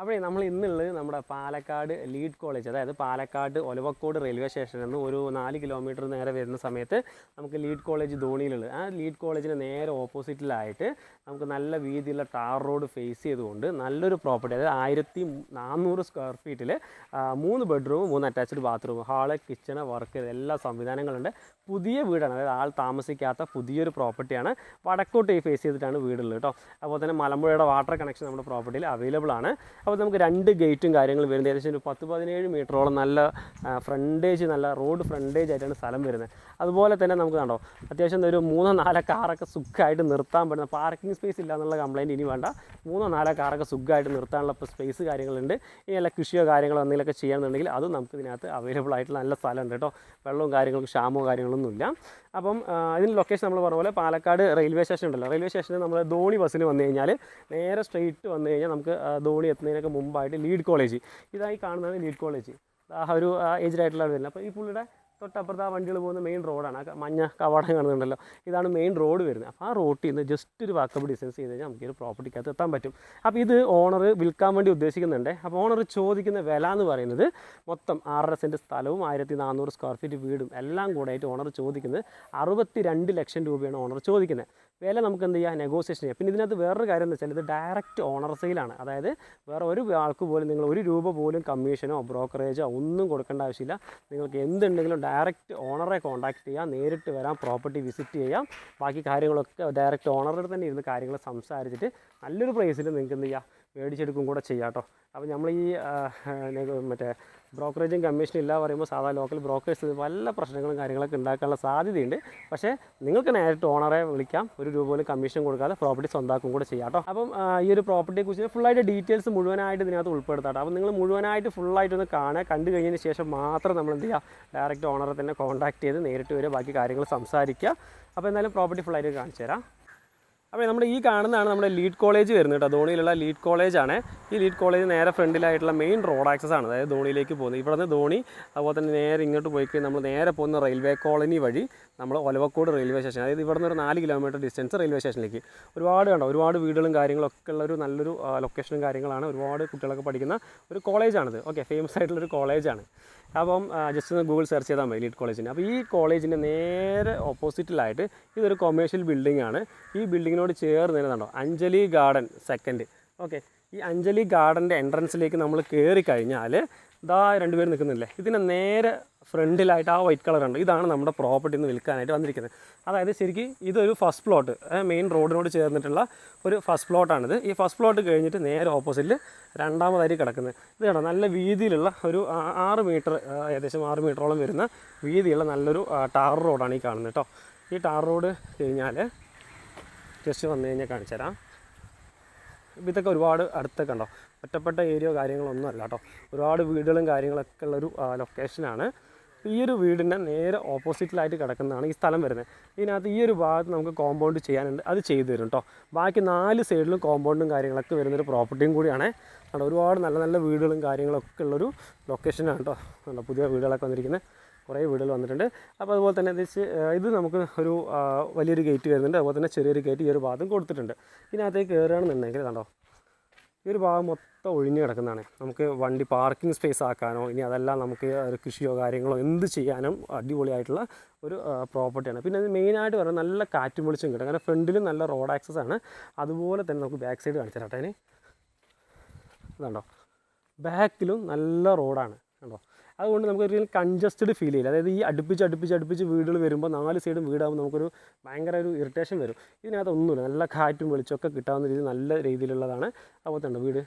അപ്പോൾ നമ്മൾ ഇന്നുള്ളത് നമ്മുടെ പാലക്കാട് ലീഡ് കോളേജ് അതായത് പാലക്കാട് ഒലവക്കോട് റെയിൽവേ സ്റ്റേഷനിൽ നിന്ന് ഒരു നാല് കിലോമീറ്റർ നേരെ വരുന്ന സമയത്ത് നമുക്ക് ലീഡ് കോളേജ് ധോണിയിലുള്ളത്. ആ ലീഡ് കോളേജിന് നേരെ ഓപ്പോസിറ്റിലായിട്ട് നമുക്ക് നല്ല വീതിയുള്ള ടാർ റോഡ് ഫേസ് ചെയ്തുകൊണ്ട് നല്ലൊരു പ്രോപ്പർട്ടി അതായത് ആയിരത്തി നാനൂറ് സ്ക്വയർ ഫീറ്റിൽ മൂന്ന് ബെഡ്റൂം മൂന്ന് attached bathroom hall kitchen work എല്ലാ സംവിധാനങ്ങളുണ്ട്. പുതിയ വീടാണ് അതായത് ആൾ താമസിക്കാത്ത പുതിയൊരു പ്രോപ്പർട്ടിയാണ് വടക്കോട്ട് ഫേസ് ചെയ്തിട്ടാണ് വീടുള്ളത് കേട്ടോ അതുപോലെ തന്നെ മലമ്പുഴയുടെ വാട്ടർ കണക്ഷൻ നമ്മുടെ പ്രോപ്പർട്ടിയിൽ അവൈലബിൾ ആണ്. അപ്പോൾ നമുക്ക് രണ്ട് ഗേറ്റും കാര്യങ്ങളും വരുന്നത്. ഏകദേശം ഒരു പത്ത് പതിനേഴ് മീറ്ററോളം നല്ല ഫ്രണ്ടേജ് നല്ല റോഡ് ഫ്രണ്ടേജ് ആയിട്ടാണ് സ്ഥലം വരുന്നത്. അതുപോലെ തന്നെ നമുക്ക് കണ്ടോ അത്യാവശ്യം ഒരു മൂന്നോ നാലോ കാറൊക്കെ സുഖമായിട്ട് നിർത്താൻ പറ്റുന്ന പാർക്കിംഗ് സ്പേസ് ഇല്ല എന്നുള്ള കംപ്ലയിന്റ് ഇനി വേണ്ട. മൂന്നോ നാലോ കാറൊക്കെ സുഖമായിട്ട് നിർത്താനുള്ള ഇപ്പോൾ സ്പേസ് കാര്യങ്ങളുണ്ട്. ഇനി അല്ല കൃഷിയോ കാര്യങ്ങളോ എന്തെങ്കിലുമൊക്കെ ചെയ്യാന്നുണ്ടെങ്കിൽ അതും നമുക്ക് ഇതിനകത്ത് അവൈലബിൾ ആയിട്ടുള്ള നല്ല സ്ഥലമുണ്ട് കേട്ടോ. വെള്ളവും കാര്യങ്ങളും ക്ഷാമോ കാര്യങ്ങളൊന്നുമില്ല അപ്പം ഇതിന് ലൊക്കേഷൻ നമ്മൾ പറഞ്ഞ പോലെ പാലക്കാട് റെയിൽവേ സ്റ്റേഷൻ ഉണ്ടല്ലോ. റെയിൽവേ സ്റ്റേഷനിൽ നമ്മൾ ധോണി ബസ്സിന് വന്നു കഴിഞ്ഞാൽ നേരെ സ്ട്രെയിറ്റ് വന്നു കഴിഞ്ഞാൽ നമുക്ക് ധോണി ധോണി എത്തുന്നതിനൊക്കെ മുമ്പായിട്ട് ലീഡ് കോളേജ്. ഇതായി കാണുന്നതാണ് ലീഡ് കോളേജ്. ആ ഒരു ഏജ്ഡ് ആയിട്ടുള്ള അപ്പോൾ ഈ പുള്ളിയുടെ തൊട്ടപ്പുറത്ത് ആ വണ്ടികൾ പോകുന്ന മെയിൻ റോഡാണ്. ആ മഞ്ഞ കവാടം കാണുന്നുണ്ടല്ലോ. ഇതാണ് മെയിൻ റോഡ് വരുന്നത്. അപ്പോൾ ആ റോട്ടിൽ നിന്ന് ജസ്റ്റ് ഒരു വാക്കബിൾ ഡിസ്റ്റൻസ് ചെയ്ത് കഴിഞ്ഞാൽ നമുക്ക് ഒരു പ്രോപ്പർട്ടിക്കകത്ത് എത്താൻ പറ്റും. അപ്പോൾ ഇത് ഓണർ വിൽക്കാൻ വേണ്ടി ഉദ്ദേശിക്കുന്നുണ്ട്. അപ്പോൾ ഓണർ ചോദിക്കുന്ന വില എന്ന് പറയുന്നത് മൊത്തം ആറര സെന്റ് സ്ഥലവും ആയിരത്തി നാനൂറ് സ്ക്വയർ ഫീറ്റ് വീടും എല്ലാം കൂടെ ആയിട്ട് ഓണർ ചോദിക്കുന്നത് അറുപത്തി രണ്ട് ലക്ഷം രൂപയാണ് ഓണർ ചോദിക്കുന്നത്. വില നമുക്ക് എന്ത് ചെയ്യാം? നെഗോസിയേഷൻ ചെയ്യാം. പിന്നെ ഇതിനകത്ത് വേറൊരു കാര്യം എന്ന് വെച്ചാൽ ഇത് ഡയറക്റ്റ് ഓണർ സെയിലാണ് അതായത് വേറെ ഒരു ആൾക്ക് പോലും നിങ്ങൾ ഒരു രൂപ പോലും കമ്മീഷനോ ബ്രോക്കറേജോ ഒന്നും കൊടുക്കേണ്ട ആവശ്യമില്ല. നിങ്ങൾക്ക് എന്തുണ്ടെങ്കിലും ഡയറക്റ്റ് ഓണറെ കോൺടാക്ട് ചെയ്യാം. നേരിട്ട് വരാം പ്രോപ്പർട്ടി വിസിറ്റ് ചെയ്യാം. ബാക്കി കാര്യങ്ങളൊക്കെ ഡയറക്റ്റ് ഓണറുടെ തന്നെ ഇരുന്ന് കാര്യങ്ങൾ സംസാരിച്ചിട്ട് നല്ലൊരു പ്രൈസിൽ നിങ്ങൾക്ക് എന്ത് ചെയ്യാം? മേടിച്ചെടുക്കും കൂടെ ചെയ്യാം കേട്ടോ അപ്പോൾ നമ്മൾ ഈ മറ്റേ ബ്രോക്കറേജും കമ്മീഷനും ഇല്ല പറയുമ്പോൾ സാധാരണ ലോക്കൽ ബ്രോക്കേഴ്സ് വല്ല പ്രശ്നങ്ങളും കാര്യങ്ങളൊക്കെ ഉണ്ടാക്കാനുള്ള സാധ്യതയുണ്ട്. പക്ഷേ നിങ്ങൾക്ക് നേരിട്ട് ഓണറെ വിളിക്കാം. ഒരു രൂപ പോലും കമ്മീഷൻ കൊടുക്കാതെ പ്രോപ്പർട്ടി സ്വന്താക്കും കൂടെ ചെയ്യാം കേട്ടോ അപ്പം ഈ ഒരു പ്രോപ്പർട്ടിയെ കുറിച്ച് ഫുള്ളായിട്ട് ഡീറ്റെയിൽസ് മുഴുവനായിട്ട് ഇതിനകത്ത് ഉൾപ്പെടുത്താം അപ്പം നിങ്ങൾ മുഴുവനായിട്ട് ഫുള്ളായിട്ടൊന്ന് കാണുക. കണ്ടു കഴിഞ്ഞതിന് ശേഷം മാത്രം നമ്മൾ എന്ത് ചെയ്യുക ഡയറക്റ്റ് ഓണറെ തന്നെ കോൺടാക്ട് ചെയ്ത് നേരിട്ട് വരിക. ബാക്കി കാര്യങ്ങൾ സംസാരിക്കുക. അപ്പോൾ എന്തായാലും പ്രോപ്പർട്ടി ഫുള്ളായിട്ട് കാണിച്ചു തരാം. അപ്പോൾ നമ്മുടെ ഈ കാണുന്നതാണ് നമ്മുടെ ലീഡ് കോളേജ് വരുന്നത് കേട്ടോ. ധോണിയിലുള്ള ലീഡ് കോളേജാണ്. ഈ ലീഡ് കോളേജ് നേരെ ഫ്രണ്ടിലായിട്ടുള്ള മെയിൻ റോഡ് ആക്സസ് ആണ്. അതായത് ധോണിയിലേക്ക് പോകുന്നത്. ഇവിടെ നിന്ന് ധോണി അതുപോലെ തന്നെ നേരെ ഇങ്ങോട്ട് പോയി കഴിഞ്ഞാൽ നമ്മൾ നേരെ പോകുന്ന റെയിൽവേ കോളനി വഴി നമ്മൾ ഒലവക്കോട് റെയിൽവേ സ്റ്റേഷൻ അതായത് ഇവിടെ നിന്ന് ഒരു നാല് കിലോമീറ്റർ ഡിസ്റ്റൻസ് റെയിൽവേ സ്റ്റേഷനിലേക്ക് ഒരുപാട് കണ്ടോ? ഒരുപാട് വീടുകളും കാര്യങ്ങളൊക്കെ ഉള്ള ഒരു നല്ലൊരു ലൊക്കേഷനും കാര്യങ്ങളാണ് ഒരുപാട് കുട്ടികളൊക്കെ പഠിക്കുന്ന ഒരു കോളേജാണിത് ഓക്കെ ഫേമസ് ആയിട്ടുള്ളൊരു കോളേജാണ് അപ്പം ജസ്റ്റ് ഒന്ന് ഗൂഗിൾ സെർച്ച് ചെയ്താൽ മതി ലീഡ് കോളേജിന് അപ്പോൾ ഈ കോളേജിന്റെ നേരെ ഓപ്പോസിറ്റിലായിട്ട് ഇതൊരു കൊമേഴ്ഷ്യൽ ബിൽഡിംഗ് ആണ്. ഈ ബിൽഡിങ്ങിനോട് ചേർന്ന് വരുന്നുണ്ടോ അഞ്ജലി ഗാർഡൻ സെക്കൻഡ് ഓക്കെ ഈ അഞ്ജലി ഗാർഡന്റെ എൻട്രൻസിലേക്ക് നമ്മൾ കയറി കഴിഞ്ഞാൽ ഇതാ രണ്ടുപേർ നിൽക്കുന്നില്ലേ? ഇതിന്റെ നേരെ ഫ്രണ്ടിലായിട്ട് ആ വൈറ്റ് കളർ ഉണ്ട്. ഇതാണ് നമ്മുടെ പ്രോപ്പർട്ടി നിന്ന് വിൽക്കാനായിട്ട് വന്നിരിക്കുന്നത്. അതായത് ശരിക്കും ഇതൊരു ഫസ്റ്റ് പ്ലോട്ട് മെയിൻ റോഡിനോട് ചേർന്നിട്ടുള്ള ഒരു ഫസ്റ്റ് പ്ലോട്ടാണിത്. ഈ ഫസ്റ്റ് പ്ലോട്ട് കഴിഞ്ഞിട്ട് നേരെ ഓപ്പോസിറ്റിൽ രണ്ടാമതായി കിടക്കുന്നത്. ഇത് കണ്ടോ? നല്ല വീതിയിലുള്ള ഒരു ആറ് മീറ്റർ ഏകദേശം ആറ് മീറ്ററോളം വരുന്ന വീതിയുള്ള നല്ലൊരു ടാർ റോഡാണ് ഈ കാണുന്നത് കേട്ടോ. ഈ ടാർ റോഡ് കഴിഞ്ഞാൽ ജസ്റ്റ് വന്നു കഴിഞ്ഞാൽ കാണിച്ചു തരാം ഇതൊക്കെ ഒരുപാട് അടുത്തൊക്കെ ഉണ്ടോ? ഒറ്റപ്പെട്ട ഏരിയ കാര്യങ്ങളൊന്നും അല്ല കേട്ടോ. ഒരുപാട് വീടുകളും കാര്യങ്ങളൊക്കെ ഉള്ളൊരു ലൊക്കേഷനാണ് ഈ ഒരു വീടിന്റെ നേരെ ഓപ്പോസിറ്റിലായിട്ട് കിടക്കുന്നതാണ് ഈ സ്ഥലം വരുന്നത്. ഇതിനകത്ത് ഈ ഒരു ഭാഗത്ത് നമുക്ക് കോമ്പൗണ്ട് ചെയ്യാനുണ്ട്. അത് ചെയ്തു തരും കേട്ടോ. ബാക്കി നാല് സൈഡിലും കോമ്പൗണ്ടും കാര്യങ്ങളൊക്കെ വരുന്നൊരു പ്രോപ്പർട്ടിയും കൂടിയാണ്. കണ്ടോ ഒരുപാട് നല്ല നല്ല വീടുകളും കാര്യങ്ങളൊക്കെ ഉള്ളൊരു ലൊക്കേഷനാണ് കേട്ടോ. പുതിയ വീടുകളൊക്കെ വന്നിരിക്കുന്നത്. കുറേ വീടുകൾ വന്നിട്ടുണ്ട്. അപ്പോൾ അതുപോലെ തന്നെ ഇത് ഇത് നമുക്ക് ഒരു വലിയൊരു ഗേറ്റ് വരുന്നുണ്ട്. അതുപോലെ തന്നെ ചെറിയൊരു ഗേറ്റ് ഈ ഒരു ഭാഗത്തും കൊടുത്തിട്ടുണ്ട്. ഇതിനകത്തേക്ക് കയറുകയാണെന്നുണ്ടെങ്കിൽ കണ്ടോ ഈ ഒരു ഭാഗം മൊത്തം ഒഴിഞ്ഞു കിടക്കുന്നതാണ്. നമുക്ക് വണ്ടി പാർക്കിംഗ് സ്പേസ് ആക്കാനോ ഇനി അതെല്ലാം നമുക്ക് ഒരു കൃഷിയോ കാര്യങ്ങളോ എന്ത് ചെയ്യാനും അടിപൊളിയായിട്ടുള്ള ഒരു പ്രോപ്പർട്ടിയാണ്. പിന്നെ അത് മെയിനായിട്ട് പറയുന്നത് നല്ല കാറ്റും വെളിച്ചം കിട്ടും. കാരണം ഫ്രണ്ടിലും നല്ല റോഡ് ആക്സസ് ആണ്. അതുപോലെ തന്നെ നമുക്ക് ബാക്ക് സൈഡ് കാണിച്ചു അതിന് ഇതുണ്ടോ ബാക്കിലും നല്ല റോഡാണ്. കണ്ടോ അതുകൊണ്ട് നമുക്ക് ഒരു കൺജസ്റ്റഡ് ഫീൽ ചെയ്യില്ല. അതായത് ഈ അടുപ്പിച്ച് അടുപ്പിച്ച് അടുപ്പിച്ച് വീടുകൾ വരുമ്പോൾ നാല് സൈഡും വീടാകുമ്പോൾ നമുക്കൊരു ഭയങ്കര ഒരു ഇറിറ്റേഷൻ വരും. ഇതിനകത്ത് ഒന്നുമില്ല. നല്ല കാറ്റും വെളിച്ചമൊക്കെ കിട്ടാവുന്ന രീതി നല്ല രീതിയിലുള്ളതാണ്. അതുപോലെ തന്നെ വീട്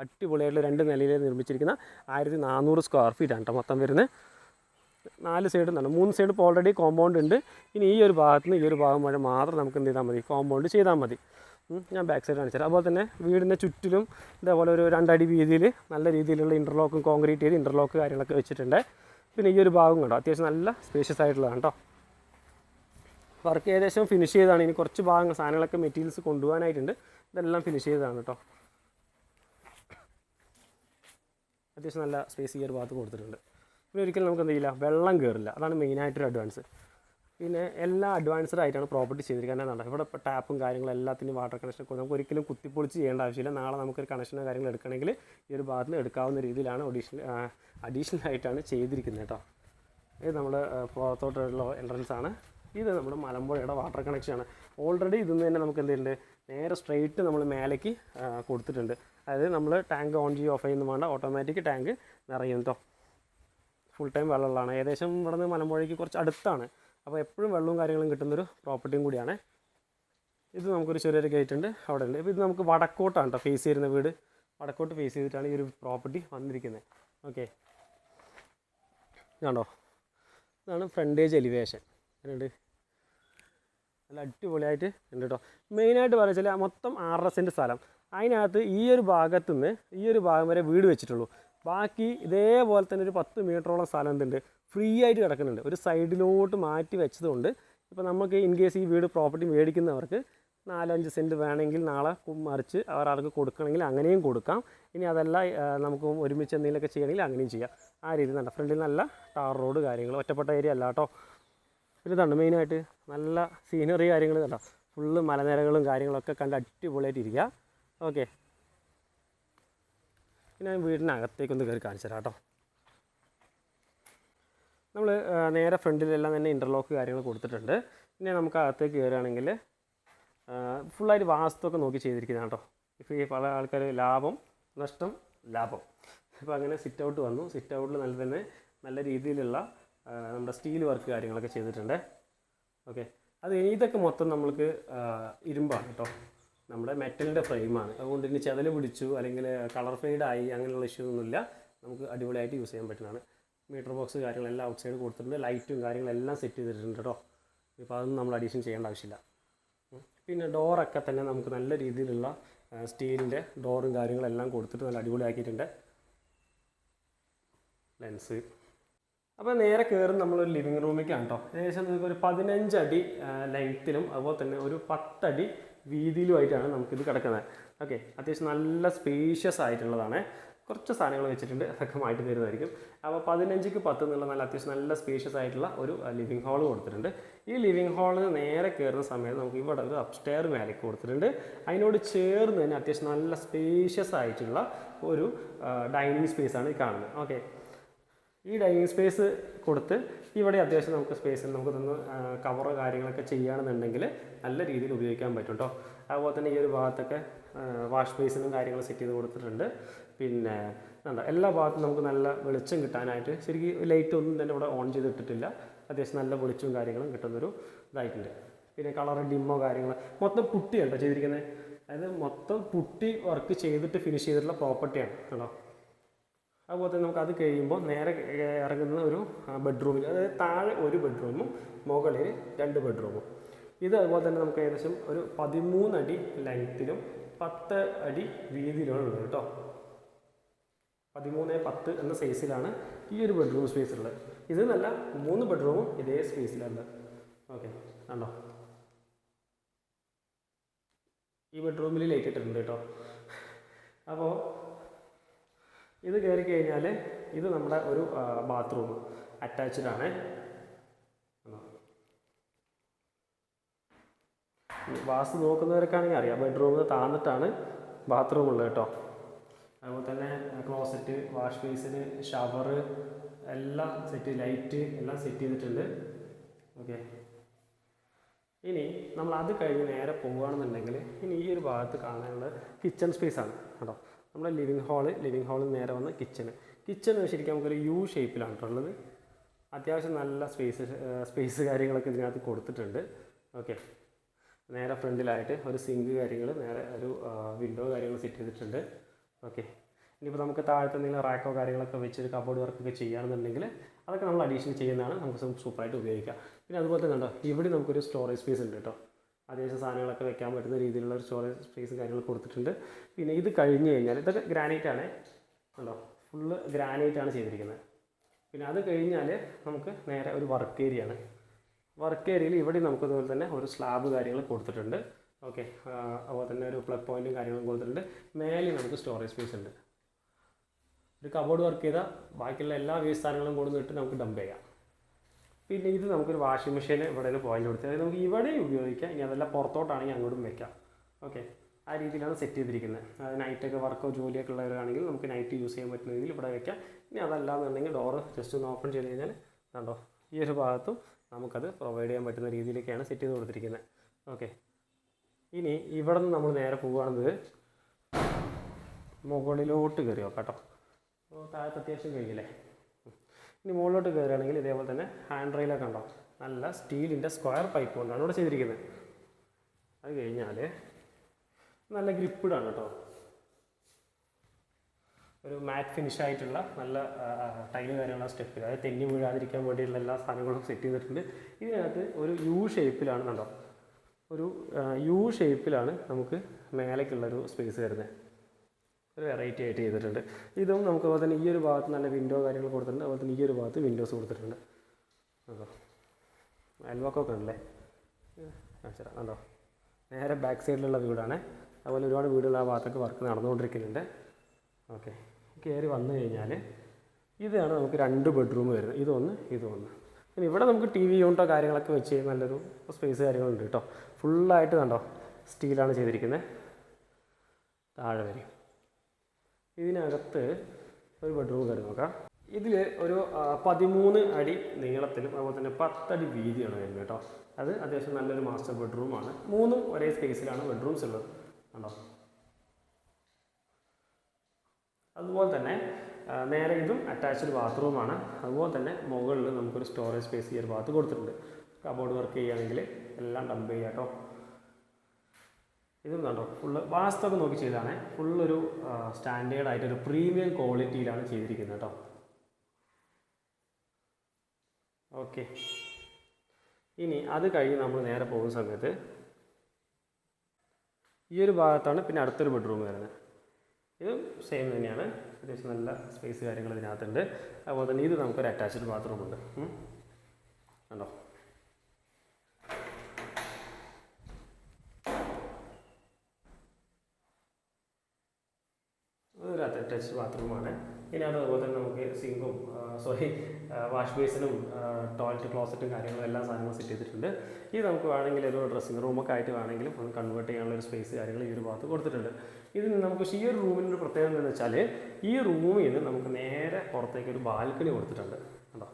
അടിപൊളിയായിട്ടുള്ള രണ്ട് നിലയിൽ നിർമ്മിച്ചിരിക്കുന്ന ആയിരത്തി നാനൂറ് സ്ക്വയർ ഫീറ്റ് ആണ് മൊത്തം വരുന്നത്. നാല് സൈഡും നല്ല മൂന്ന് സൈഡ് ഇപ്പോൾ ഓൾറെഡി കോമ്പൗണ്ട് ഉണ്ട്. ഇനി ഈ ഒരു ഭാഗത്ത് നിന്ന് ഈ ഒരു ഭാഗം വരെ മാത്രം നമുക്ക് എന്ത് ചെയ്താൽ മതി? കോമ്പൗണ്ട് ചെയ്താൽ മതി. ഞാൻ ബാക്ക് സൈഡ് കാണിച്ചു അതുപോലെ തന്നെ വീടിന്റെ ചുറ്റിലും ഇതേപോലെ ഒരു രണ്ടടി വീതിയിൽ നല്ല രീതിയിലുള്ള ഇന്റർലോക്കും കോൺക്രീറ്റ് ചെയ്ത് ഇന്റർലോക്ക് കാര്യങ്ങളൊക്കെ വെച്ചിട്ടുണ്ട്. പിന്നെ ഈ ഒരു ഭാഗം കണ്ടോ? അത്യാവശ്യം നല്ല സ്പേഷ്യസ് ആയിട്ടുള്ളതാണ് കേട്ടോ. വർക്ക് ഏകദേശം ഫിനിഷ് ചെയ്താണ് ഇനി കുറച്ച് ഭാഗങ്ങൾ സാധനങ്ങളൊക്കെ മെറ്റീരിയൽസ് കൊണ്ടുപോകാനായിട്ടുണ്ട്. ഇതെല്ലാം ഫിനിഷ് ചെയ്തതാണ് കേട്ടോ. അത്യാവശ്യം നല്ല സ്പേസ് ഈ ഒരു ഭാഗത്ത് കൊടുത്തിട്ടുണ്ട്. പിന്നെ ഒരിക്കലും നമുക്ക് എന്ത് ചെയ്യില്ല വെള്ളം കയറില്ല അതാണ് മെയിനായിട്ടൊരു അഡ്വാൻസ് പിന്നെ എല്ലാം അഡ്വാൻസ്ഡ് ആയിട്ടാണ് പ്രോപ്പർട്ടി ചെയ്തിരിക്കുന്നത്. കണ്ടോ ഇവിടെ ടാപ്പും കാര്യങ്ങളും എല്ലാത്തിനും വാട്ടർ കണക്ഷൻ നമുക്ക് ഒരിക്കലും കുത്തിപ്പൊളിച്ച് ചെയ്യേണ്ട ആവശ്യമില്ല. നാളെ നമുക്കൊരു കണക്ഷനോ കാര്യങ്ങൾ എടുക്കണമെങ്കിൽ ഈ ഒരു ഭാഗത്തിൽ എടുക്കാവുന്ന രീതിയിലാണ് ഒഡീഷണൽ അഡീഷണൽ ആയിട്ടാണ് ചെയ്തിരിക്കുന്നത് കേട്ടോ ഇത് നമ്മുടെ പുറത്തോട്ടുള്ള എൻട്രൻസ് ആണ്. ഇത് നമ്മുടെ മലമ്പുഴയുടെ വാട്ടർ കണക്ഷനാണ് ഓൾറെഡി ഇതിൽ നിന്ന് തന്നെ നമുക്ക് എന്തുണ്ട് നേരെ സ്ട്രെയിറ്റ് നമ്മൾ മേലേക്ക് കൊടുത്തിട്ടുണ്ട്. അതായത് നമ്മൾ ടാങ്ക് ഓൺ ചെയ്യും ഓഫ് ചെയ്യുന്നു വേണ്ട ഓട്ടോമാറ്റിക് ടാങ്ക് നിറയും കേട്ടോ ഫുൾ ടൈം വെള്ളമുള്ളതാണ്. ഏകദേശം ഇവിടെ നിന്ന് മലമ്പുഴയ്ക്ക് കുറച്ച് അടുത്താണ്. അപ്പോൾ എപ്പോഴും വെള്ളവും കാര്യങ്ങളും കിട്ടുന്നൊരു പ്രോപ്പർട്ടിയും കൂടിയാണ്. ഇത് നമുക്കൊരു ചെറിയൊരു ഗേറ്റ് ഉണ്ട് അവിടെ ഉണ്ട്. ഇപ്പോൾ ഇത് നമുക്ക് വടക്കോട്ടാണ് കേട്ടോ ഫേസ് ചെയ്യുന്ന വീട്. വടക്കോട്ട് ഫേസ് ചെയ്തിട്ടാണ് ഈ ഒരു പ്രോപ്പർട്ടി വന്നിരിക്കുന്നത്. ഓക്കെ കണ്ടോ ഇതാണ് ഫ്രണ്ടേജ് എലിവേഷൻ ഉണ്ട് നല്ല അടിപൊളിയായിട്ട് ഉണ്ട് കേട്ടോ മെയിനായിട്ട് പറയുക വെച്ചാൽ മൊത്തം ആറര സെന്റ് സ്ഥലം. അതിനകത്ത് ഈ ഒരു ഭാഗത്തുനിന്ന് ഈ ഒരു ഭാഗം വരെ വീട് വെച്ചിട്ടുള്ളൂ. ബാക്കി ഇതേപോലെ തന്നെ ഒരു പത്ത് മീറ്ററോളം സ്ഥലം എന്തുണ്ട്? ഫ്രീ ആയിട്ട് കിടക്കുന്നുണ്ട്. ഒരു സൈഡിലോട്ട് മാറ്റി വെച്ചതുകൊണ്ട് ഇപ്പോൾ നമുക്ക് ഇൻ കേസ് ഈ വീട് പ്രോപ്പർട്ടി മേടിക്കുന്നവർക്ക് നാലഞ്ച് സെന്റ് വേണമെങ്കിൽ നാളെ മറിച്ച് അവർ അവർക്ക് കൊടുക്കണമെങ്കിൽ അങ്ങനെയും കൊടുക്കാം. ഇനി അതല്ല നമുക്ക് ഒരുമിച്ച് എന്തെങ്കിലുമൊക്കെ ചെയ്യണമെങ്കിൽ അങ്ങനെയും ചെയ്യാം. ആ രീതിയിൽ നല്ല ഫ്രണ്ടിൽ നല്ല ടാർ റോഡ് കാര്യങ്ങൾ ഒറ്റപ്പെട്ട ഏരിയ അല്ല കേട്ടോ. പിന്നെ ഇതാണ് മെയിനായിട്ട് നല്ല സീനറി കാര്യങ്ങൾ കേട്ടോ ഫുള്ള് മലനിരകളും കാര്യങ്ങളൊക്കെ കണ്ട് അടിപൊളിയായിട്ട് ഇരിക്കുക ഓക്കെ ഞാൻ വീടിനകത്തേക്കൊന്ന് കയറി കാണിച്ചു തരാം കേട്ടോ. നമ്മൾ നേരെ ഫ്രണ്ടിലെല്ലാം തന്നെ ഇന്റർലോക്ക് കാര്യങ്ങൾ കൊടുത്തിട്ടുണ്ട്. പിന്നെ നമുക്ക് അകത്തേക്ക് കയറുകയാണെങ്കിൽ ഫുള്ളായിട്ട് വാസ്തുവൊക്കെ നോക്കി ചെയ്തിരിക്കുന്നതാണ് കേട്ടോ ഇപ്പോൾ ഈ പല ആൾക്കാർ ലാഭം നഷ്ടം ലാഭം. ഇപ്പോൾ അങ്ങനെ സിറ്റ് ഔട്ട് വന്നു. സിറ്റ് ഔട്ടിൽ നല്ല തന്നെ നല്ല രീതിയിലുള്ള നമ്മുടെ സ്റ്റീൽ വർക്ക് കാര്യങ്ങളൊക്കെ ചെയ്തിട്ടുണ്ട്. ഓക്കെ അത് ഇതൊക്കെ മൊത്തം നമ്മൾക്ക് ഇരുമ്പാണ് കേട്ടോ നമ്മുടെ മെറ്റലിന്റെ ഫ്രെയിമാണ് അതുകൊണ്ട് ഇനി ചെതൽ പിടിച്ചു അല്ലെങ്കിൽ കളർ ഫെയ്ഡായി അങ്ങനെയുള്ള ഇഷ്യൂ ഒന്നുമില്ല. നമുക്ക് അടിപൊളിയായിട്ട് യൂസ് ചെയ്യാൻ പറ്റുന്നതാണ്. മീറ്റർ ബോക്സ് കാര്യങ്ങളെല്ലാം ഔട്ട് സൈഡ് കൊടുത്തിട്ടുണ്ട്. ലൈറ്റും കാര്യങ്ങളെല്ലാം സെറ്റ് ചെയ്തിട്ടുണ്ട് കേട്ടോ. ഇപ്പോൾ അതൊന്നും നമ്മൾ അഡീഷൻ ചെയ്യേണ്ട ആവശ്യമില്ല. പിന്നെ ഡോറൊക്കെ തന്നെ നമുക്ക് നല്ല രീതിയിലുള്ള സ്റ്റീലിന്റെ ഡോറും കാര്യങ്ങളെല്ലാം കൊടുത്തിട്ട് നല്ല അടിപൊളിയാക്കിയിട്ടുണ്ട്. ലെൻസ് അപ്പോൾ നേരെ കയറും നമ്മളൊരു ലിവിങ് റൂമിലേക്കാണ് കേട്ടോ ഏകദേശം നമുക്ക് ഒരു പതിനഞ്ചടി ലെങ്ത്തിലും അതുപോലെ തന്നെ ഒരു പത്തടി വീതിയിലുമായിട്ടാണ് നമുക്കിത് കിടക്കുന്നത്. ഓക്കെ അത്യാവശ്യം നല്ല സ്പേഷ്യസ് ആയിട്ടുള്ളതാണ്. കുറച്ച് സാധനങ്ങൾ വെച്ചിട്ടുണ്ട്. അതൊക്കെ മാറ്റി തരുന്നതായിരിക്കും. അപ്പോൾ പതിനഞ്ചിക്ക് പത്ത് എന്നുള്ള നല്ല അത്യാവശ്യം നല്ല സ്പേഷ്യസ് ആയിട്ടുള്ള ഒരു ലിവിംഗ് ഹാൾ കൊടുത്തിട്ടുണ്ട്. ഈ ലിവിംഗ് ഹാളിൽ നേരെ കയറുന്ന സമയത്ത് നമുക്ക് ഇവിടെ ഒരു അപ്സ്റ്റെയർ മേലേക്ക് കൊടുത്തിട്ടുണ്ട്. അതിനോട് ചേർന്ന് തന്നെ അത്യാവശ്യം നല്ല സ്പേഷ്യസ് ആയിട്ടുള്ള ഒരു ഡൈനിങ് സ്പേസ് ആണ് ഈ കാണുന്നത്. ഓക്കെ ഈ ഡൈനിങ് സ്പേസ് കൊടുത്ത് ഇവിടെ അത്യാവശ്യം നമുക്ക് സ്പേസ് നമുക്ക് തന്ന് കവറോ കാര്യങ്ങളൊക്കെ ചെയ്യുകയാണെന്നുണ്ടെങ്കിൽ നല്ല രീതിയിൽ ഉപയോഗിക്കാൻ പറ്റും കേട്ടോ അതുപോലെ തന്നെ ഈ ഒരു ഭാഗത്തൊക്കെ വാഷ് ബേസിനും കാര്യങ്ങൾ സെറ്റ് ചെയ്ത് കൊടുത്തിട്ടുണ്ട്. പിന്നെ എന്താ എല്ലാ ഭാഗത്തും നമുക്ക് നല്ല വെളിച്ചം കിട്ടാനായിട്ട് ശരിക്കും ലൈറ്റ് ഒന്നും തന്നെ ഇവിടെ ഓൺ ചെയ്തിട്ടിട്ടില്ല. അത്യാവശ്യം നല്ല വെളിച്ചവും കാര്യങ്ങളും കിട്ടുന്നൊരു ഇതായിട്ടുണ്ട്. പിന്നെ കളർ ഡിമ്മോ കാര്യങ്ങൾ മൊത്തം പുട്ടി കേട്ടോ ചെയ്തിരിക്കുന്നത് അതായത് മൊത്തം പുട്ടി വർക്ക് ചെയ്തിട്ട് ഫിനിഷ് ചെയ്തിട്ടുള്ള പ്രോപ്പർട്ടിയാണ് കേട്ടോ. അതുപോലെ തന്നെ നമുക്ക് അത് കഴിയുമ്പോൾ നേരെ ഇറങ്ങുന്ന ഒരു ബെഡ്റൂമിൽ അതായത് താഴെ ഒരു ബെഡ്റൂമും മുകളിൽ രണ്ട് ബെഡ്റൂമും ഇത് അതുപോലെ തന്നെ നമുക്ക് ഏകദേശം ഒരു പതിമൂന്നടി ലെങ്ത്തിലും പത്ത് അടി വീതിയിലാണ് ഉള്ളത് കേട്ടോ. പതിമൂന്ന് പത്ത് എന്ന സൈസിലാണ് ഈ ഒരു ബെഡ്റൂം സ്പേസ് ഉള്ളത്. ഇത് നല്ല മൂന്ന് ബെഡ്റൂമും ഇതേ സ്പേസിലാണ് ഓക്കെ കണ്ടോ? ഈ ബെഡ്റൂമിൽ ലൈറ്റ് ഇട്ടിട്ടുണ്ട് കേട്ടോ. അപ്പോൾ ഇത് കയറി കഴിഞ്ഞാൽ ഇത് നമ്മുടെ ഒരു ബാത്റൂം അറ്റാച്ച്ഡ് ആണ്. വാസ്തു നോക്കുന്നവർക്കാണെങ്കിൽ അറിയാം. ബെഡ്റൂമിൽ താന്നിട്ടാണ് ബാത്റൂം ഉള്ളത് കേട്ടോ. അതുപോലെ തന്നെ ക്ലോസറ്റ് വാഷ് ബേസിന് ഷവർ എല്ലാം സെറ്റ് ലൈറ്റ് എല്ലാം സെറ്റ് ചെയ്തിട്ടുണ്ട്. ഓക്കെ ഇനി നമ്മൾ അത് കഴിഞ്ഞ് നേരെ പോവുകയാണെന്നുണ്ടെങ്കിൽ ഇനി ഈ ഒരു ഭാഗത്ത് കാണാനുള്ള കിച്ചൺ സ്പേസ് ആണ് കേട്ടോ. നമ്മുടെ ലിവിങ് ഹാൾ ലിവിങ് ഹാളിൽ നേരെ വന്ന് കിച്ചണ് കിച്ചൺ ശരിക്കും നമുക്കൊരു യു ഷേപ്പിലാണ് കേട്ടോ ഉള്ളത്. അത്യാവശ്യം നല്ല സ്പേസ് സ്പേസ് കാര്യങ്ങളൊക്കെ ഇതിനകത്ത് കൊടുത്തിട്ടുണ്ട്. ഓക്കെ നേരെ ഫ്രണ്ടിലായിട്ട് ഒരു സിങ്ക് കാര്യങ്ങൾ നേരെ ഒരു വിൻഡോ കാര്യങ്ങൾ സെറ്റ് ചെയ്തിട്ടുണ്ട്. ഓക്കെ ഇനിയിപ്പോൾ നമുക്ക് താഴത്തെ എന്തെങ്കിലും റാക്കോ കാര്യങ്ങളൊക്കെ വെച്ച് ഒരു കബോർഡ് വർക്കൊക്കെ ചെയ്യുകയാണെന്നുണ്ടെങ്കിൽ അതൊക്കെ നമ്മൾ അഡീഷൻ ചെയ്യുന്നതാണ് നമുക്ക് സൂപ്പറായിട്ട് ഉപയോഗിക്കാം. പിന്നെ അതുപോലെ തന്നെ ഉണ്ടോ ഇവിടെ നമുക്കൊരു സ്റ്റോറേജ് സ്പേസ് ഉണ്ട് കേട്ടോ. അത്യാവശ്യം സാധനങ്ങളൊക്കെ വെക്കാൻ പറ്റുന്ന രീതിയിലുള്ള ഒരു സ്റ്റോറേജ് സ്പേസും കാര്യങ്ങൾ കൊടുത്തിട്ടുണ്ട്. പിന്നെ ഇത് കഴിഞ്ഞ് കഴിഞ്ഞാൽ ഇതൊക്കെ ഗ്രാനൈറ്റ് ആണ്. കണ്ടോ ഫുള്ള് ഗ്രാനൈറ്റ് ആണ് ചെയ്തിരിക്കുന്നത്. പിന്നെ അത് കഴിഞ്ഞാൽ നമുക്ക് നേരെ ഒരു വർക്ക് ഏരിയ ആണ്. വർക്ക് ഏരിയയിൽ ഇവിടെ നമുക്ക് ഇതുപോലെ തന്നെ ഒരു സ്ലാബ് കാര്യങ്ങൾ കൊടുത്തിട്ടുണ്ട്. ഓക്കെ അതുപോലെ തന്നെ ഒരു പ്ലഗ് പോയിന്റും കാര്യങ്ങളും കൊടുത്തിട്ടുണ്ട്. മേലെ നമുക്ക് സ്റ്റോറേജ് സ്പേസ് ഉണ്ട്. ഒരു കബോർഡ് വർക്ക് ചെയ്താൽ ബാക്കിയുള്ള എല്ലാ വേസ്റ്റ് സാധനങ്ങളും കൊണ്ടുവന്നിട്ട് നമുക്ക് ഡംപ് ചെയ്യാം. പിന്നെ ഇത് നമുക്കൊരു വാഷിംഗ് മെഷീൻ ഇവിടെ ഒരു പോയിന്റ് കൊടുത്ത് അതായത് നമുക്ക് ഇവിടെ ഉപയോഗിക്കാം ഇനി അതല്ല പുറത്തോട്ടാണെങ്കിൽ അങ്ങോട്ടും വെക്കാം. ഓക്കെ ആ രീതിയിലാണ് സെറ്റ് ചെയ്തിരിക്കുന്നത്. അതായത് നൈറ്റൊക്കെ വർക്കോ ജോലിയൊക്കെ ഉള്ളവരാണെങ്കിൽ നമുക്ക് നൈറ്റ് യൂസ് ചെയ്യാൻ പറ്റുന്ന രീതിയിൽ ഇവിടെ വെക്കാം. ഇനി അതല്ലാന്നുണ്ടെങ്കിൽ ഡോറ് ജസ്റ്റ് ഒന്ന് ഓപ്പൺ ചെയ്ത് കഴിഞ്ഞാൽ കണ്ടോ ഈ ഒരു ഭാഗത്തും നമുക്കത് പ്രൊവൈഡ് ചെയ്യാൻ പറ്റുന്ന രീതിയിലേക്കാണ് സെറ്റ് ചെയ്ത് കൊടുത്തിരിക്കുന്നത്. ഓക്കെ ഇനി ഇവിടെ നിന്ന് നമ്മൾ നേരെ പോകുകയാണെന്നത് മുകളിലോട്ട് കയറി നോക്കാം കേട്ടോ. താഴത്ത് അത്യാവശ്യം കഴിയില്ലേ ഇനി മുകളിലോട്ട് കയറുകയാണെങ്കിൽ ഇതേപോലെ തന്നെ ഹാൻഡ് റെയിലൊക്കെ ഉണ്ടോ? നല്ല സ്റ്റീലിന്റെ സ്ക്വയർ പൈപ്പ് കൊണ്ടാണ് ഇവിടെ ചെയ്തിരിക്കുന്നത്. അത് കഴിഞ്ഞാൽ നല്ല ഗ്രിപ്പിഡാണ് കേട്ടോ. ഒരു മാറ്റ് ഫിനിഷ് ആയിട്ടുള്ള നല്ല ടൈൽ കാര്യമുള്ള സ്റ്റെപ്പ് അതായത് തെന്നി വീഴാതിരിക്കാൻ വേണ്ടിയിട്ടുള്ള എല്ലാ സാധനങ്ങളും സെറ്റ് ചെയ്തിട്ടുണ്ട്. ഇതിനകത്ത് ഒരു യു ഷേപ്പിലാണ് കണ്ടോ? ഒരു യു ഷേപ്പിലാണ് നമുക്ക് മേലേക്കുള്ളൊരു സ്പേസ് വരുന്നത്. ഒരു വെറൈറ്റി ആയിട്ട് ചെയ്തിട്ടുണ്ട്. ഇതും നമുക്ക് അതുപോലെ തന്നെ ഈ ഒരു ഭാഗത്ത് നല്ല വിൻഡോ കാര്യങ്ങൾ കൊടുത്തിട്ടുണ്ട്. അതുപോലെ തന്നെ ഈ ഒരു ഭാഗത്ത് വിൻഡോസ് കൊടുത്തിട്ടുണ്ട്. കണ്ടോ? ഒക്കെ ഉണ്ടല്ലേ? തരാം കണ്ടോ? നേരെ ബാക്ക് സൈഡിലുള്ള വീടാണ്. അതുപോലെ ഒരുപാട് വീടുകൾ ആ ഭാഗത്തൊക്കെ വർക്ക് നടന്നുകൊണ്ടിരിക്കുന്നുണ്ട്. ഓക്കെ കയറി വന്നു കഴിഞ്ഞാൽ ഇതാണ് നമുക്ക് രണ്ട് ബെഡ്റൂം വരുന്നത്. ഇതൊന്ന് ഇതൊന്ന്. പിന്നെ ഇവിടെ നമുക്ക് ടി വി യൂണിറ്റോ കാര്യങ്ങളൊക്കെ വെച്ച് നല്ലൊരു സ്പേസ് കാര്യങ്ങളുണ്ട് കേട്ടോ ഫുള്ളായിട്ട് കണ്ടോ? സ്റ്റീലാണ് ചെയ്തിരിക്കുന്നത് താഴെ വരും ഇതിനകത്ത് ഒരു ബെഡ്റൂം കയറി നോക്കാം. ഇതിൽ ഒരു പതിമൂന്ന് അടി നീളത്തിലും അതുപോലെ തന്നെ പത്തടി വീതിയാണ് വരുന്നത് കേട്ടോ അത് അത്യാവശ്യം നല്ലൊരു മാസ്റ്റർ ബെഡ്റൂമാണ് മൂന്നും ഒരേ സ്പേസിലാണ് ബെഡ്റൂംസ് ഉള്ളത്. കണ്ടോ? അതുപോലെ തന്നെ നേരെ ഇതും അറ്റാച്ച്ഡ് ബാത്റൂമാണ് അതുപോലെ തന്നെ മുകളിൽ നമുക്കൊരു സ്റ്റോറേജ് സ്പേസ് ഈ ഒരു ഭാഗത്ത് കൊടുത്തിട്ടുണ്ട്. കബോർഡ് വർക്ക് ചെയ്യുകയാണെങ്കിൽ എല്ലാം ഡംപ് ചെയ്യാം കേട്ടോ ഇതും കണ്ടോ? ഫുള്ള് വാസ്തൊക്കെ നോക്കി ചെയ്താണ് ഫുള്ളൊരു സ്റ്റാൻഡേർഡ് ആയിട്ട് ഒരു പ്രീമിയം ക്വാളിറ്റിയിലാണ് ചെയ്തിരിക്കുന്നത് കേട്ടോ ഓക്കെ ഇനി അത് കഴിഞ്ഞ് നമ്മൾ നേരെ പോകുന്ന സമയത്ത് ഈ ഒരു ഭാഗത്താണ് പിന്നെ അടുത്തൊരു ബെഡ്റൂം വരുന്നത്. ഇതും സെയിം തന്നെയാണ്. അത്യാവശ്യം നല്ല സ്പേസ് കാര്യങ്ങൾ ഇതിനകത്തുണ്ട്. അതുപോലെ തന്നെ ഇത് നമുക്കൊരു അറ്റാച്ച്ഡ് ബാത്റൂം ഉണ്ട്. കണ്ടോ? ഒരു അറ്റാച്ച്ഡ് ബാത്റൂമാണ് ഇതിനകത്ത് അതുപോലെ തന്നെ നമുക്ക് സിങ്കും സോറി വാഷ് ബേസിനും ടോയ്ലറ്റ് ക്ലോസറ്റും കാര്യങ്ങളും എല്ലാ സാധനങ്ങളും സെറ്റ് ചെയ്തിട്ടുണ്ട്. ഇത് നമുക്ക് വേണമെങ്കിൽ ഒരു ഡ്രസ്സിംഗ് റൂമൊക്കെ ആയിട്ട് വേണമെങ്കിലും ഒന്ന് കൺവേർട്ട് ചെയ്യാനുള്ള ഒരു സ്പേസ് കാര്യങ്ങൾ ഈ ഒരു ഭാഗത്ത് കൊടുത്തിട്ടുണ്ട്. ഇത് നമുക്ക് ഈ ഒരു റൂമിന്റെ ഒരു പ്രത്യേകത എന്താണെന്ന് വെച്ചാൽ ഈ റൂമിൽ നിന്ന് നമുക്ക് നേരെ പുറത്തേക്ക് ഒരു ബാൽക്കണി കൊടുത്തിട്ടുണ്ട്. കേട്ടോ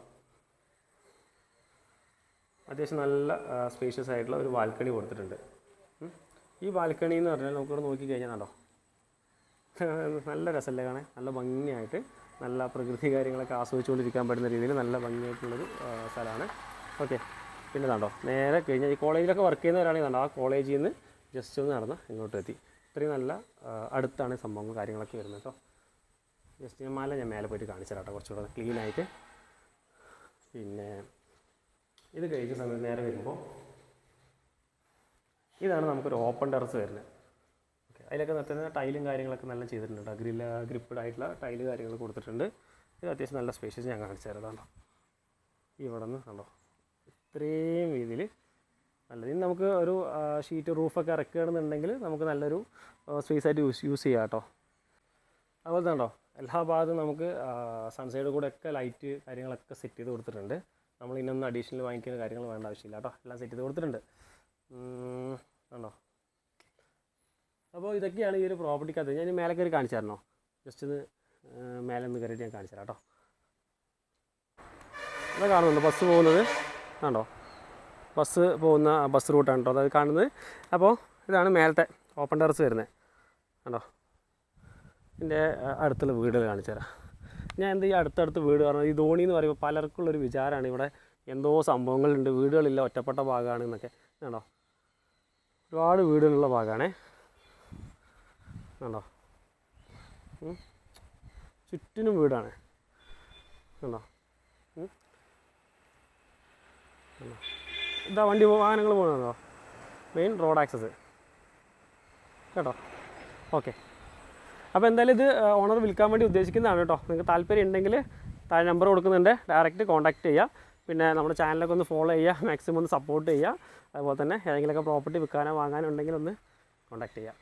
അത്യാവശ്യം നല്ല സ്പേഷ്യസ് ആയിട്ടുള്ള ഒരു ബാൽക്കണി കൊടുത്തിട്ടുണ്ട്. ഈ ബാൽക്കണി എന്ന് പറഞ്ഞാൽ നമുക്കിവിടെ നോക്കിക്കഴിഞ്ഞാൽ കണ്ടോ? നല്ല രസമല്ലേ കാണാൻ? നല്ല ഭംഗിയായിട്ട് നല്ല പ്രകൃതി കാര്യങ്ങളൊക്കെ ആസ്വദിച്ചുകൊണ്ടിരിക്കാൻ പറ്റുന്ന രീതിയിൽ നല്ല ഭംഗിയായിട്ടുള്ളൊരു സ്ഥലമാണ്. ഓക്കെ. പിന്നെ കണ്ടോ നേരെ കഴിഞ്ഞാൽ ഈ കോളേജിലൊക്കെ വർക്ക് ചെയ്യുന്നവരാണെങ്കിൽ കണ്ടോ ആ കോളേജിൽ നിന്ന് ജസ്റ്റ് ഒന്ന് നടന്ന് ഇങ്ങോട്ട് എത്തി ഇത്രയും നല്ല അടുത്താണ് സംഭവങ്ങൾ കാര്യങ്ങളൊക്കെ വരുന്നത് കേട്ടോ. ജസ്റ്റ് ഞാൻ മല ഞാൻ മേലെ പോയിട്ട് കാണിച്ചു കേട്ടോ കുറച്ചുകൂടെ ക്ലീൻ ആയിട്ട്. പിന്നെ ഇത് കഴിച്ച സമയത്ത് നേരെ വരുമ്പോൾ ഇതാണ് നമുക്കൊരു ഓപ്പൺ ടെറസ് വരുന്നത്. അതിലൊക്കെ നിർത്തുന്ന ടൈലും കാര്യങ്ങളൊക്കെ നല്ല ചെയ്തിട്ടുണ്ട്. കേട്ടോ ഗ്രില്ല ഗ്രിപ്പഡ് ആയിട്ടുള്ള ടൈൽ കാര്യങ്ങൾ കൊടുത്തിട്ടുണ്ട്. ഇത് അത്യാവശ്യം നല്ല സ്പേഷ്യസ് ഞാൻ കാണിച്ചു തരാം കണ്ടോ ഇവിടെ നിന്ന് കണ്ടോ? ഇത്രയും രീതിയിൽ നല്ലത് ഇനി നമുക്ക് ഒരു ഷീറ്റ് റൂഫൊക്കെ ഇറക്കുകയാണെന്നുണ്ടെങ്കിൽ നമുക്ക് നല്ലൊരു സ്പേസ് ആയിട്ട് യൂസ് യൂസ് ചെയ്യാം കേട്ടോ. അതുപോലെ തന്നെ എല്ലാ ഭാഗത്തും നമുക്ക് സൺസൈഡ് കൂടെ ഒക്കെ ലൈറ്റ് കാര്യങ്ങളൊക്കെ സെറ്റ് ചെയ്ത് കൊടുത്തിട്ടുണ്ട്. നമ്മൾ ഇന്നൊന്നും അഡീഷണൽ വാങ്ങിക്കുന്ന കാര്യങ്ങൾ വേണ്ട ആവശ്യമില്ല കേട്ടോ. എല്ലാം സെറ്റ് ചെയ്ത് കൊടുത്തിട്ടുണ്ട്. ആണോ അപ്പോൾ ഇതൊക്കെയാണ് ഈ ഒരു പ്രോപ്പർട്ടിക്കകത്ത് ഞാൻ മേലെ കയറി കാണിച്ചു തരണോ? ജസ്റ്റ് ഒന്ന് മേലെ ഒന്ന് കയറിയിട്ട് ഞാൻ കാണിച്ചു തരാം കേട്ടോ. ഇവിടെ കാണുന്നുണ്ട് ബസ് പോകുന്നത്. ആണോ ബസ് പോകുന്ന ബസ് റൂട്ടാണ് കേട്ടോ. അത് കാണുന്നത്. അപ്പോൾ ഇതാണ് മേലത്തെ ഓപ്പൺ ടെറസ് വരുന്നത്. ആണോ എന്റെ അടുത്തുള്ള വീടുകൾ കാണിച്ചു തരാം. ഞാൻ എന്ത് ഈ അടുത്തടുത്ത് വീട് പറഞ്ഞത് ഈ ധോണി എന്ന് പറയുമ്പോൾ പലർക്കുള്ളൊരു വിചാരമാണ്. ഇവിടെ എന്തോ സംഭവങ്ങളുണ്ട്. വീടുകളില്ല ഒറ്റപ്പെട്ട ഭാഗമാണ് എന്നൊക്കെ. ആണോ ഒരുപാട് വീടുകളുള്ള ഭാഗമാണേ. കണ്ടോ. ചുറ്റിനും വീടാണ്. കണ്ടോ. ഇതാ വണ്ടി വാഹനങ്ങൾ പോകുന്നതോ. മെയിൻ റോഡ് ആക്സസ് കേട്ടോ? ഓക്കെ അപ്പോൾ എന്തായാലും ഇത് ഓണർ വിൽക്കാൻ വേണ്ടി ഉദ്ദേശിക്കുന്നതാണ് കേട്ടോ. നിങ്ങൾക്ക് താല്പര്യം ഉണ്ടെങ്കിൽ താഴെ നമ്പർ കൊടുക്കുന്നുണ്ട്. ഡയറക്റ്റ് കോൺടാക്റ്റ് ചെയ്യുക പിന്നെ നമ്മുടെ ചാനലൊക്കെ ഒന്ന് ഫോളോ ചെയ്യുക മാക്സിമം ഒന്ന് സപ്പോർട്ട് ചെയ്യുക അതുപോലെ തന്നെ ഏതെങ്കിലുമൊക്കെ പ്രോപ്പർട്ടി വിൽക്കാനോ വാങ്ങാനോ ഉണ്ടെങ്കിൽ ഒന്ന് കോൺടാക്റ്റ് ചെയ്യുക